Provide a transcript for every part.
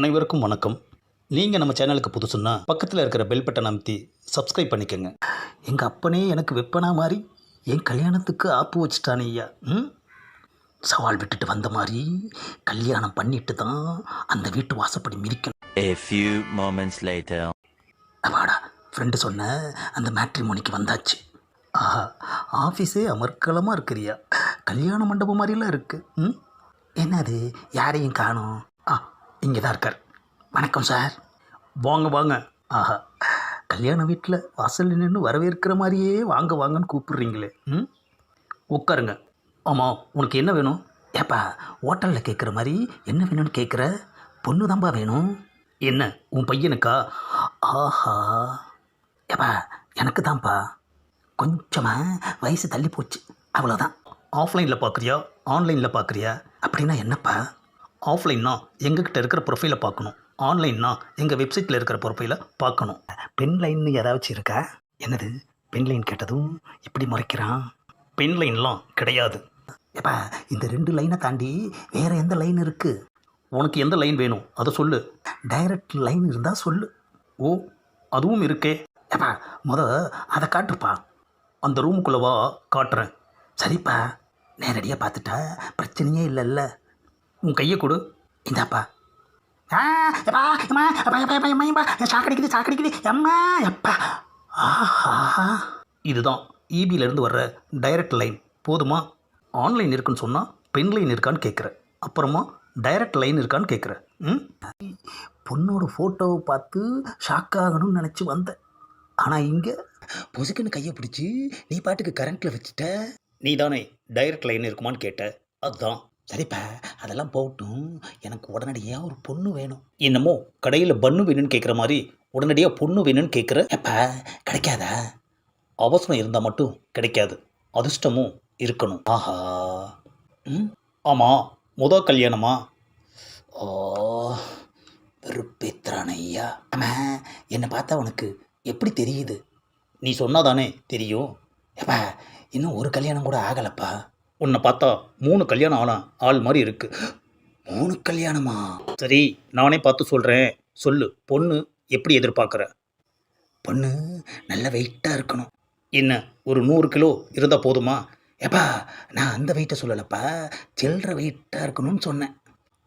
அனைவருக்கும் வணக்கம். நீங்கள் நம்ம சேனலுக்கு புதுசுன்னா பக்கத்தில் இருக்கிற பெல் பட்டன் அமைத்தி சப்ஸ்கிரைப் பண்ணிக்கோங்க. எங்கள் அப்பனே எனக்கு வெப்பனா மாதிரி என் கல்யாணத்துக்கு ஆப்பு வச்சுட்டானே ஐயா. ம்? சவால் விட்டுட்டு வந்த மாதிரி கல்யாணம் பண்ணிட்டு தான் அந்த வீட்டு வாசப்படி மிதிக்கணும். A few moments later. அப்பாடா ஃப்ரெண்டு சொன்ன அந்த மேட்ரிமோனிக்கு வந்தாச்சு. ஆஹா ஆஃபீஸே அமர்க்கலமாக இருக்கிறியா. கல்யாண மண்டபம் மாதிரிலாம் இருக்கு. ம்? என்னது யாரையும் காணோம்? இங்கே தான் இருக்கார். வணக்கம் சார். வாங்க வாங்க. ஆஹா. கல்யாண வீட்டில் வாசல் நின்று வரவேற்கிற மாதிரியே வாங்க வாங்கன்னு கூப்பிடுறீங்களே. ம்? உட்காருங்க. ஆமாம் உனக்கு என்ன வேணும்? ஏப்பா ஹோட்டலில் கேட்குற மாதிரி என்ன வேணும்னு கேட்குற பொண்ணு தான்ப்பா வேணும்? என்ன உன் பையனுக்கா? ஆஹா. ஏப்பா எனக்கு தான்ப்பா கொஞ்சமாக வயசு தள்ளி போச்சு. அவ்வளோதான் ஆஃப்லைனில் பார்க்குறியா ஆன்லைனில் பார்க்குறியா அப்படின்னா என்னப்பா? ஆஃப்லைன்னா எங்ககிட்ட இருக்கிற ப்ரொஃபைலை பார்க்கணும். ஆன்லைன்னா எங்கள் வெப்சைட்டில் இருக்கிற ப்ரொஃபைலை பார்க்கணும். பென் லைன்னு ஏதாச்சும் இருக்கா? என்னது? பென் லைன் கேட்டதும் இப்படி முறைக்கிறான். பென் லைன்லாம் கிடையாது. எப்பா இந்த ரெண்டு லைனை தாண்டி வேறு எந்த லைன் இருக்குது உனக்கு எந்த லைன் வேணும்? அதை சொல்லு. டைரக்ட் லைன் இருந்தால் சொல்லு. ஓ அதுவும் இருக்கே. எப்பா முத அதை காட்டுப்பா. அந்த ரூமுக்குள்ளவா காட்டுறேன். சரிப்பா. நேரடியாக பார்த்துட்டா பிரச்சனையே இல்லைல்ல. உன் கையை கொடு. இந்தாப்பா. ஆ எப்பா அம்மா அப்பா எப்பா எப்பா அம்மா எப்பா. சாக்கடிக்குது சாக்கடிக்குது எம்மா எப்பா. ஆஹா. இதுதான் இபியிலேருந்து வர்ற டைரக்ட் லைன் போதுமா? ஆன்லைன் இருக்குன்னு சொன்னால் பென் லைன் இருக்கான்னு கேட்குற அப்புறமா டைரக்ட் லைன் இருக்கான்னு கேட்குற ம்? பொண்ணோட ஃபோட்டோவை பார்த்து ஷாக் ஆகணும்னு நினச்சி வந்தேன் ஆனால் இங்கே பொசுக்குன்னு கையை பிடிச்சி நீ பாட்டுக்கு கரண்ட்டில் வச்சுட்ட. நீ தானே டைரக்ட் லைன் இருக்குமான்னு கேட்ட. அதுதான் சரிப்பா அதெல்லாம் போகட்டும். எனக்கு உடனடியாக ஒரு பொண்ணு வேணும். என்னமோ கடையில் பண்ணு வேணும்னு கேட்குற மாதிரி உடனடியாக பொண்ணு வேணும்னு கேட்குற எப்பா கிடைக்காதா? அவசரம் இருந்தால் மட்டும் கிடைக்காது. அதிர்ஷ்டமும் இருக்கணும். ஆஹா. ம்? ஆமாம் முத கல்யாணமா? ஓ வெறுப்பேத்துறான ஐயா. ஆமாம் என்னை பார்த்தா உனக்கு எப்படி தெரியுது? நீ சொன்னாதானே தெரியும்? எப்பா இன்னும் ஒரு கல்யாணம் கூட ஆகலப்பா. உன்னை பார்த்தா மூணு கல்யாணம் ஆனா ஆள் மாதிரி இருக்கு. மூணு கல்யாணமா? சரி நானே பார்த்து சொல்கிறேன் சொல்லு பொண்ணு எப்படி எதிர்பார்க்குற? பொண்ணு நல்ல வெயிட்டாக இருக்கணும். என்ன ஒரு நூறு கிலோ இருந்தால் போதுமா? ஏப்பா நான் அந்த வெயிட்டை சொல்லலப்பா. சில்லற வெயிட்டாக இருக்கணும்னு சொன்னேன்.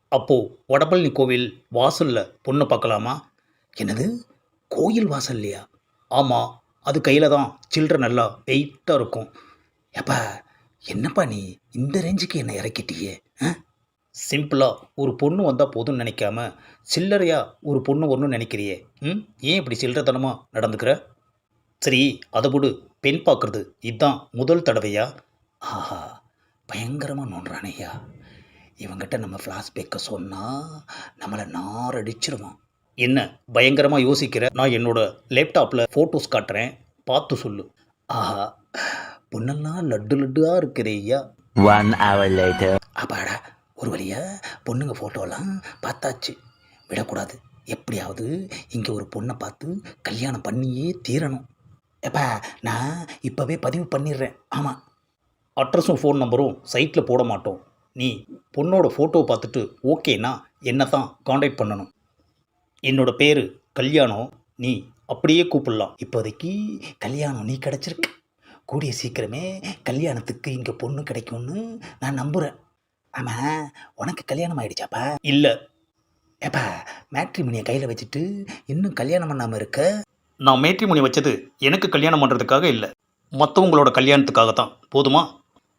அப்போது வடபழனி கோவில் வாசலில் பொண்ணு பார்க்கலாமா? என்னது? கோயில் வாசல்லையா? ஆமாம் அது கையில் தான் சில்லற நல்லா வெயிட்டாக இருக்கும். ஏப்பா என்னப்பா நீ இந்த ரேஞ்சுக்கு என்னை இறக்கிட்டியே ஆ? சிம்பிளாக ஒரு பொண்ணு வந்தால் போதும்னு நினைக்காம சில்லறையா ஒரு பொண்ணு வரணும்னு நினைக்கிறியே ம்? ஏன் இப்படி சில்லறத்தனமாக நடந்துக்கிற? சரி அதை விடு பெண் பார்க்குறது இதுதான் முதல் தடவையா? ஆஹா பயங்கரமாக நோண்டுறானேயா இவங்கிட்ட நம்ம ஃப்ளாஷ்பேக்கை சொன்னால் நம்மளை நார் அடிச்சிருவான். என்ன பயங்கரமாக யோசிக்கிற? நான் என்னோட லேப்டாப்பில் ஃபோட்டோஸ் காட்டுறேன் பார்த்து சொல்லு. ஆஹா. பொண்ணெல்லாம் லட்டு லட்டுவாக இருக்கிறே ஐயா. One hour later. அப்பாடா ஒரு வழியா பொண்ணுங்க ஃபோட்டோலாம் பார்த்தாச்சு. விடக்கூடாது. எப்படியாவது இங்கே ஒரு பொண்ணை பார்த்து கல்யாணம் பண்ணியே தீரணும். எப்பா நான் இப்போவே பதிவு பண்ணிடுறேன். ஆமாம் அட்ரஸும் ஃபோன் நம்பரும் சைட்டில் போட மாட்டோம். நீ பொண்ணோட ஃபோட்டோவை பார்த்துட்டு ஓகேனா என்ன தான் காண்டாக்ட் பண்ணணும்? என்னோட பேர் கல்யாணம். நீ அப்படியே கூப்பிடலாம். இப்போதைக்கு கல்யாணம் நீ கிடச்சிருக்கு. கூடிய சீக்கிரமே கல்யாணத்துக்கு இங்கே பொண்ணு கிடைக்கும்னு நான் நம்புகிறேன் ஆமாம் உனக்கு கல்யாணம் ஆயிடுச்சாப்பா? இல்லை. ஏப்பா மேட்ரிமணியை கையில் வச்சுட்டு இன்னும் கல்யாணம் பண்ணாமல் இருக்க? நான் மேட்ரிமணி வச்சது எனக்கு கல்யாணம் பண்ணுறதுக்காக இல்லை. மற்றவங்களோட கல்யாணத்துக்காக தான் போதுமா?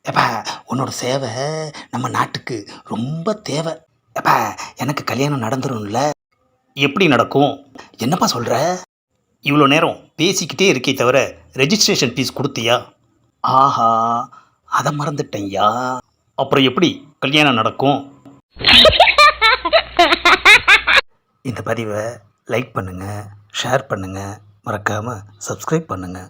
ஏப்பா உன்னோட சேவை நம்ம நாட்டுக்கு ரொம்ப தேவை. ஏப்பா எனக்கு கல்யாணம் நடந்துரும்ல? எப்படி நடக்கும்? என்னப்பா சொல்கிற இவ்வளோ நேரம் பேசிக்கிட்டே இருக்கே தவிர ரெஜிஸ்ட்ரேஷன் ஃபீஸ் கொடுத்தியா? ஆஹா அதை மறந்துட்டேன்யா. அப்புறம் எப்படி கல்யாணம் நடக்கும்? இந்த பதிவை லைக் பண்ணுங்கள் ஷேர் பண்ணுங்கள் மறக்காமல் சப்ஸ்கிரைப் பண்ணுங்கள்